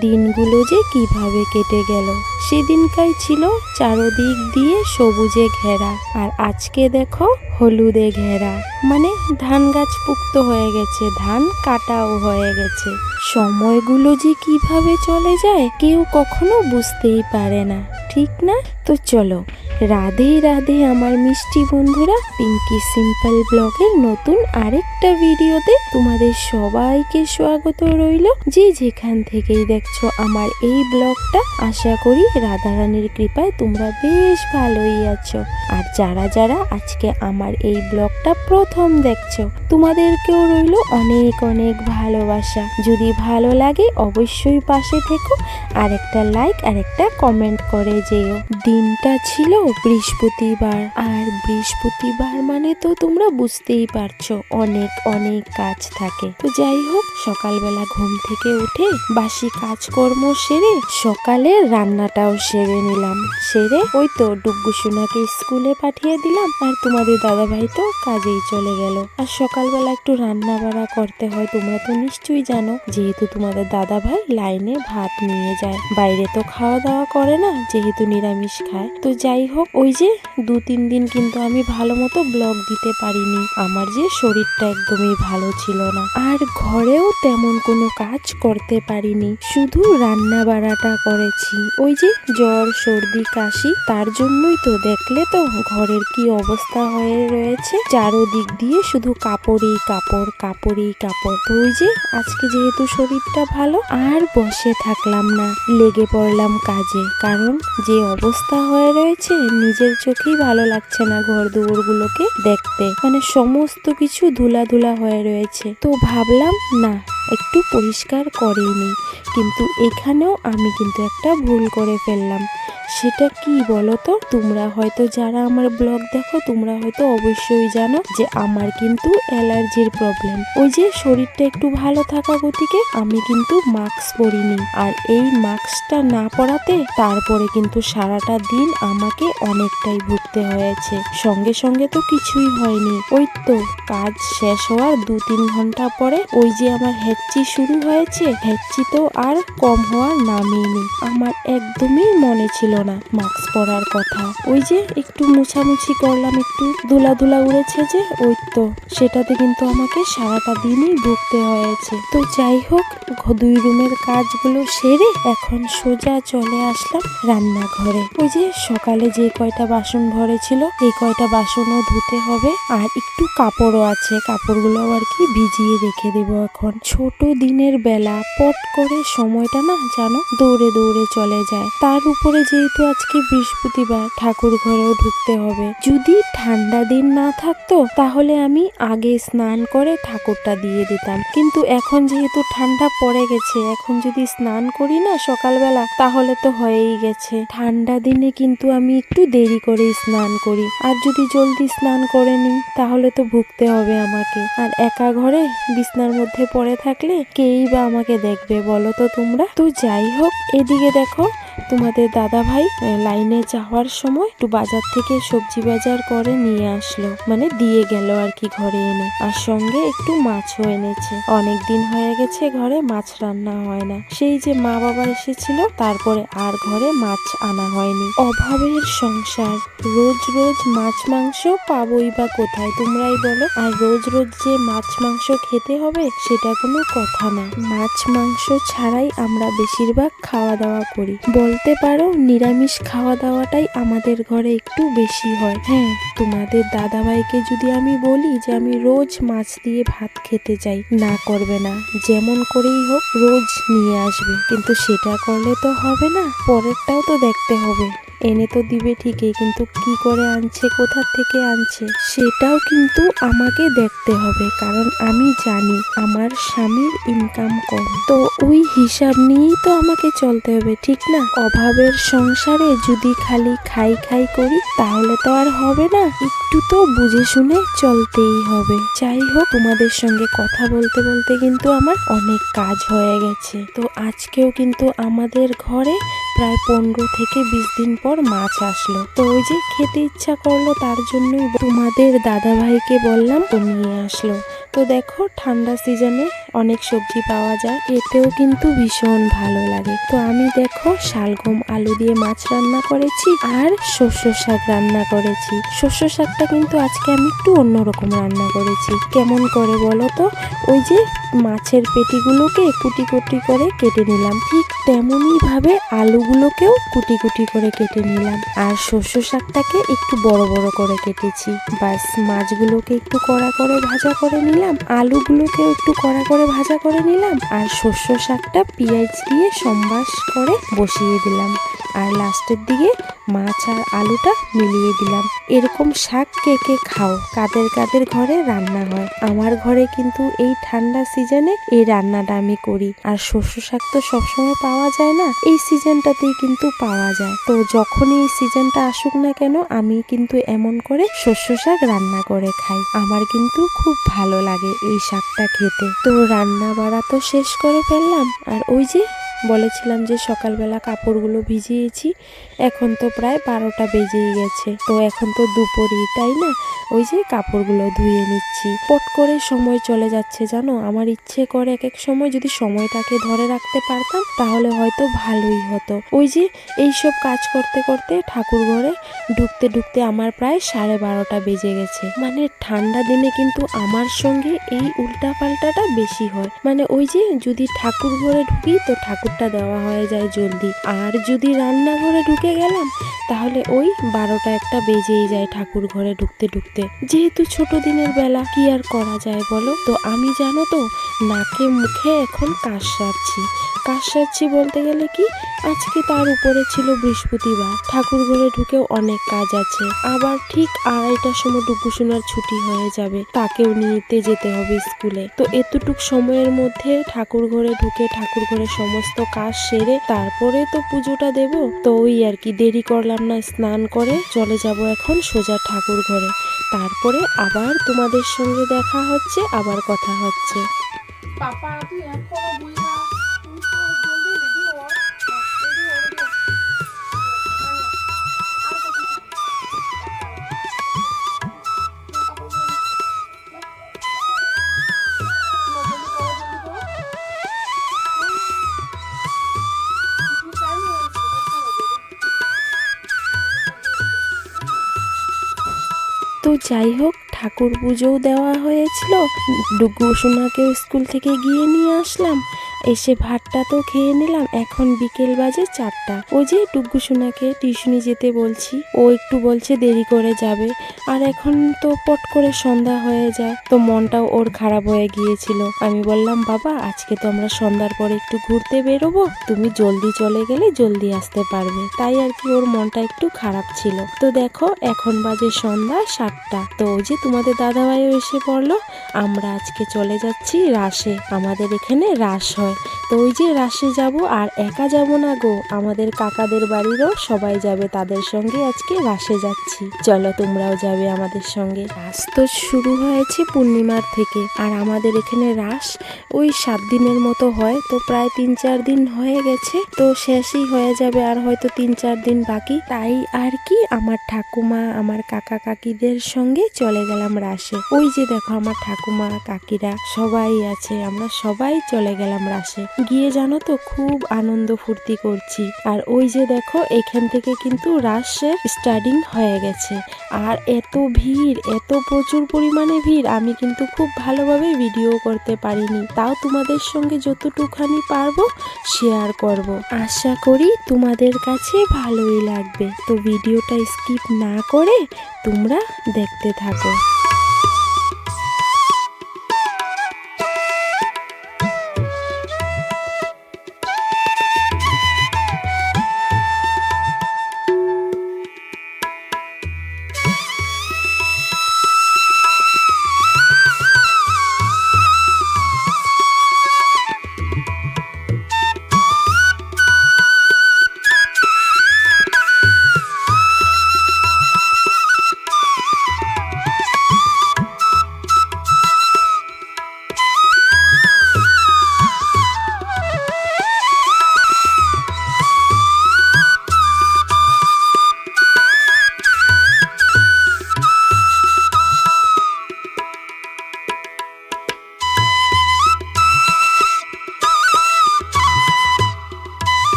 দিনগুলো যে কীভাবে কেটে গেল। সেদিনকাই ছিল চারদিক দিয়ে সবুজে ঘেরা, আর আজকে দেখো হলুদে ঘেরা। মানে ধান গাছ পুক্ত হয়ে গেছে, ধান কাটাও হয়ে গেছে। সময়গুলো যে কীভাবে চলে যায়, কেউ কখনো বুঝতেই পারে না। ঠিক না? তো চলো রাধে রাধে আমার মিষ্টি বন্ধুরা পিঙ্কি সিম্পল ব্লগের নতুন আরেকটা ভিডিওতে তোমাদের সবাইকে স্বাগত রইল। যে যেখান থেকেই দেখছ আমার এই ব্লগটা, আশা করি রাধারানীর কৃপায় তোমরা বেশ ভালোই আছো। আর যারা যারা আজকে আমার এই ব্লগটা প্রথম দেখছ, তোমাদেরকেও রইল অনেক অনেক ভালোবাসা। যদি ভালো লাগে অবশ্যই পাশে থেকো আর একটা লাইক আর একটা কমেন্ট করে যেও। দিনটা ছিল বৃহস্পতিবার। আর বৃহস্পতিবার মানে তো তোমরা বুঝতেই পারছ, অনেক অনেক কাজ থাকে। তো যাই হোক, সকালবেলা ঘুম থেকে উঠে বাসি কাজকর্ম সেরে সকালে রান্নাটাও সেরে নিলাম। সেরে ওই তো ডুগ্গু স্কুলে পাঠিয়ে দিলাম আর তোমাদের দাদা ভাই তো কাজেই চলে গেল। আর সকালবেলা একটু রান্না বাড়া করতে হয়, তোমরা তো নিশ্চয়ই জানো। যেহেতু তোমাদের দাদা ভাই লাইনে ভাত নিয়ে যায়, বাইরে তো খাওয়া দাওয়া করে না, যেহেতু নিরামিষ খায়। তো যাই হোক, ওই যে দু তিন দিন কিন্তু আমি ভালো মতো ব্লগ দিতে পারিনি। আমার যে শরীরটা একদমই ভালো ছিল না। আর ঘরেও তেমন কোনো কাজ করতে পারিনি। শুধু রান্না বাড়াটা করেছি। ওই যে জ্বর, সর্দি, কাশি, তার জন্যই তো দেখলে তো ঘরের কি অবস্থা হয়ে রয়েছে। চারোদিক দিয়ে শুধু কাপড়ই কাপড় কাপড়ই কাপড়। ওই যে আজকে যেহেতু শরীরটা ভালো, আর বসে থাকলাম না। লেগে পড়লাম কাজে। কারণ যে অবস্থা হয়ে রয়েছে নিজের চোখেই ভালো লাগছে না ঘর দুয়ারগুলোকে দেখতে। মানে সমস্ত কিছু ধুলা ধুলা হয়ে রয়েছে। তো ভাবলাম, না, একটু পরিষ্কার করেই নি কিন্তু এখানেও আমি কিন্তু একটা ভুল করে ফেললাম। সেটা কি বলো তো তোমরা হয়তো যারা আমার ব্লগ দেখো, তোমরা হয়তো অবশ্যই জানো যে আমার কিন্তু অ্যালার্জির প্রবলেম ওই যে শরীরটা একটু ভালো থাকা গতিকে আমি কিন্তু মাস্ক পরিনি। আর এই মাস্কটা না পরাতে তারপরে কিন্তু সারাটা দিন আমাকে অনেকটাই ভুগতে হয়েছে। সঙ্গে সঙ্গে তো কিছুই হয়নি। ওই তো কাজ শেষ হওয়ার দু তিন ঘণ্টা পরে ওই যে আমার হেঁচি শুরু হয়েছে হেঁচি তো আর কম হওয়ার নামই নেই। আমার একদমই মনে ছিল না মাস্ক পরার কথা। ওই যে একটু মুছামুছি করলাম, একটু ধুলা ধুলা উড়েছে যে, ওই তো। সেটাতে কিন্তু আমাকে সারাটা দিনই ঢুকতে হয়েছে। তো যাই হোক দুই রুমের কাজগুলো সেরে এখন সোজা চলে আসলাম রান্নাঘরে। ওই যে সকালে যে কয়টা বাসন ভরে ছিল এই কয়টা বাসনও ধুতে হবে। আর একটু কাপড়ও আছে কাপড়গুলো আর কি ভিজিয়ে রেখে দেব এখন। ছোট দিনের বেলা, পট করে সময়টা না জানো দৌড়ে দৌড়ে চলে যায়। তার উপরে যেহেতু আজকে বৃহস্পতিবার, ঠাকুর ঘরেও ঢুকতে হবে। যদি ঠান্ডা দিন না থাকতো, তাহলে আমি আগে স্নান করে ঠাকুরটা দিয়ে দিতাম। কিন্তু এখন যেহেতু ঠান্ডা পড়ে গেছে, এখন যদি স্নান করি না সকালবেলা, তাহলে তো হয়েই গেছে। ঠান্ডা দিনে কিন্তু আমি একটু দেরি করে স্নান করি। আর যদি জলদি স্নান করে নিই, তাহলে তো ভুগতে হবে আমাকে। আর একা ঘরে বিছনার মধ্যে পড়ে থাকলে, কেই বা আমাকে দেখবে বলো তো তোমরা? তো যাই হোক, এদিকে দেখো তোমাদের দাদা ভাই লাইনে যাওয়ার সময় একটু বাজার থেকে সবজি বাজার করে নিয়ে আসলো। মানে দিয়ে গেল আর কি ঘরে এনে। আর সঙ্গে একটু মাছও এনেছে। অনেক দিন হয়ে গেছে ঘরে মাছ রান্না হয় না। সেই যে মা বাবা এসেছিল, তারপরে আর ঘরে মাছ আনা হয়নি। অভাবের সংসার। রোজ রোজ মাছ মাংস পাবোই বা কোথায় তোমরাই বলো। আর রোজ রোজ যে মাছ মাংস খেতে হবে, সেটা কোনো কথা না। মাছ মাংস ছাড়াই আমরা বেশিরভাগ খাওয়া দাওয়া করি। বলতে পারো, নিরামিষ খাওয়া দাওয়াটাই আমাদের ঘরে একটু বেশি হয়। হ্যাঁ তোমাদের দাদাভাইকে যদি আমি বলি যে আমি রোজ মাছ দিয়ে ভাত খেতে চাই, না করবে না। যেমন করেই হোক, রোজ নিয়ে আসবে। কিন্তু সেটা করলে তো হবে না, পরেরটাও তো দেখতে হবে। এনে তো দিবে ঠিকই, কিন্তু কি করে আনছে, কোথা থেকে আনছে? সেটাও কিন্তু আমাকে দেখতে হবে, কারণ আমি জানি আমার স্বামীর ইনকাম কম। তো ওই হিসাব নিয়েই তো আমাকে চলতে হবে, ঠিক না? অভাবের সংসারে যদি খালি খাই খাই করি, তাহলে তো আর হবে না। একটু তো বুঝে শুনে চলতেই হবে। যাই হোক, তোমাদের সঙ্গে কথা বলতে বলতে কিন্তু আমার অনেক কাজ হয়ে গেছে। তো আজকেও কিন্তু আমাদের ঘরে প্রায় পনেরো থেকে বিশ দিন পর মাছ আসলো। তো ওই যে খেতে ইচ্ছা করল, তার জন্যই তোমাদের দাদা ভাইকে বললাম তো নিয়ে আসলো। তো দেখো, ঠান্ডা সিজনে অনেক সবজি পাওয়া যায়। এতেও কিন্তু ভীষণ ভালো লাগে। তো আমি দেখো, শালগম, আলু দিয়ে মাছ রান্না করেছি আর শস্য শাক রান্না করেছি। শস্য শাকটা কিন্তু আজকে আমি একটু অন্যরকম রান্না করেছি। কেমন করে বলো তো? ওই যে মাছের পেটিগুলোকে কুটি কুটি করে কেটে নিলাম। ঠিক তেমনই ভাবে আলুগুলোকেও কুটি কুটি করে কেটে নিলাম। আর শস্য শাকটাকে একটু বড় বড় করে কেটেছি। বাস মাছগুলোকে একটু কড়া করে ভাজা করে নিলাম, আলুগুলোকেও একটু কড়া করে ভাজা করে নিলাম, আর শস্য শাকটা পেঁয়াজ দিয়ে সম্বাস করে বসিয়ে দিলাম। আর লাস্টের দিকে মাছ আর আলুটা মিলিয়ে দিলাম। এরকম শাক কে কে খাও, কাদের কাদের ঘরে রান্না হয়। আমার ঘরে কিন্তু এই ঠান্ডা সিজনে এই রান্নাটা আমি করি। আর শস্য শাক তো সবসময় পাওয়া যায় না, এই সিজনটাতেই কিন্তু পাওয়া যায়। তো যখনই এই সিজনটা আসুক না কেন, আমি কিন্তু এমন করে শস্য শাক রান্না করে খাই। আমার কিন্তু খুব ভালো লাগে। এই শাকটা খেতে। তো রান্না বাড়া তো শেষ করে ফেললাম। আর ওই যে বলেছিলাম যে সকালবেলা কাপড়গুলো ভিজিয়েছি, এখন তো প্রায় বারোটা বেজেই গেছে। তো এখন তো দুপুরই, তাই না? ওই যে কাপড়গুলো ধুয়ে নিচ্ছি। পট করে সময় চলে যাচ্ছে, জানো? আমার ইচ্ছে করে এক এক সময় যদি সময়টাকে ধরে রাখতে পারতাম, তাহলে হয়তো ভালোই হতো। ওই যে এইসব কাজ করতে করতে ঠাকুর ঘরে ঢুকতে ঢুকতে আমার প্রায় সাড়ে বারোটা বেজে গেছে। মানে ঠান্ডা দিনে কিন্তু আমার সঙ্গে এই উল্টা পাল্টাটা বেশি হয়। মানে ওই যে যদি ঠাকুর ঘরে ঢুকি, তো ঠাকুরটা দেওয়া হয়ে যায় জলদি। আর যদি রান্নাঘরে ঢুকে গেলাম, তাহলে ওই বারোটা একটা বেজেই যায় ঠাকুর ঘরে ঢুকতে ঢুকতে। যেহেতু ছোট দিনের বেলা, কি আর করা যায় বলো? তো আমি জানো তো, নাকে মুখে এখন কাশ সারছি কাশ সারছি বলতে গেলে কি, আজকে তার উপরে ছিল বৃহস্পতিবার। ঠাকুর ঘরে ঢুকেও অনেক কাজ আছে। আবার ঠিক আড়াইটার সময় ডুকুসোনার ছুটি হয়ে যাবে। তাকেও নিতে যেতে হবে স্কুলে। তো এতটুক সময়ের মধ্যে ঠাকুর ঘরে ঢুকে ঠাকুর ঘরে সমস্ত কাজ সেরে তারপরে তো পুজোটা দেব। তো ওই আর কি, দেরি করলাম না, স্নান করে চলে যাব এখন সোজা ঠাকুর ঘরে। তারপরে আবার তোমাদের সঙ্গে দেখা হচ্ছে, আবার কথা হচ্ছে। পাপা তুই এখনও তো যাই হোক ঠাকুর পুজোও দেওয়া হয়েছিল। ডুগু সোনাকে স্কুল থেকে গিয়ে নিয়ে আসলাম। এসে ভাতটা তো খেয়ে নিলাম, এখন বিকেল বাজে চারটা। ওই যে ডুগু সোনাকে টিউশনি যেতে বলছি, ও একটু বলছে দেরি করে যাবে। আর এখন তো পট করে সন্ধ্যা হয়ে যায়, তো মনটাও ওর খারাপ হয়ে গিয়েছিল। আমি বললাম, বাবা, আজকে তো আমরা সন্ধ্যার পরে একটু ঘুরতে বেরোবো, তুমি জলদি চলে গেলে জলদি আসতে পারবে। তাই আর কি ওর মনটা একটু খারাপ ছিল। তো দেখো, এখন বাজে সন্ধ্যা সাতটা। তো ওই যে তোমাদের দাদাভাইও এসে পড়ল, আমরা আজকে চলে যাচ্ছি রাসে। আমাদের এখানে রাস হয়। তো ওই যে রাশে যাব আর একা যাব না গো, আমাদের কাকাদের বাড়িরও সবাই যাবে তাদের সঙ্গে, আজকে রাশে যাচ্ছি। চলো তোমরাও যাবে আমাদের সঙ্গে। রাস তো শুরু হয়েছে পূর্ণিমার থেকে, আর আমাদের এখানে রাস ওই সাত দিনের মতো হয়, তো প্রায় তিন চার দিন হয়ে গেছে, তো শেষই হয়ে যাবে আর হয়তো তিন চার দিন বাকি। তাই আর কি আমার ঠাকুমা, আমার কাকা কাকিদের সঙ্গে চলে গেলাম রাসে। ওই যে দেখো আমার ঠাকুমা কাকিরা সবাই আছে, আমরা সবাই চলে গেলাম রাসে। গিয়ে জানো তো, খুব আনন্দ ফুর্তি করছি। আর ওই যে দেখো, এখান থেকে কিন্তু রাসের স্টার্টিং হয়ে গেছে। আর এত ভিড়, এত প্রচুর পরিমাণে ভিড়, আমি কিন্তু খুব ভালোভাবে ভিডিও করতে পারিনি। তাও তোমাদের সঙ্গে যতটুখানি পারব শেয়ার করব। আশা করি তোমাদের কাছে ভালোই লাগবে। তো ভিডিওটা স্কিপ না করে তোমরা দেখতে থাকো।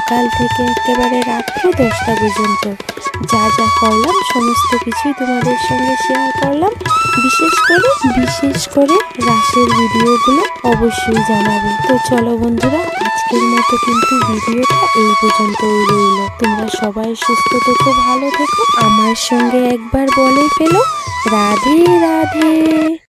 সকাল থেকে একেবারে রাত্রি দশটা পর্যন্ত। যা যা করলাম, সমস্ত কিছুই তোমাদের সঙ্গে শেয়ার করলাম। বিশেষ করে বিশেষ করে রাসের ভিডিওগুলো অবশ্যই জানাবে। তো চলো বন্ধুরা, আজকের মতো কিন্তু ভিডিওটা এই পর্যন্তই রইল। তোমরা সবাই সুস্থ থেকো, ভালো থেকো। আমার সঙ্গে একবার বলে ফেলো। রাধে রাধে।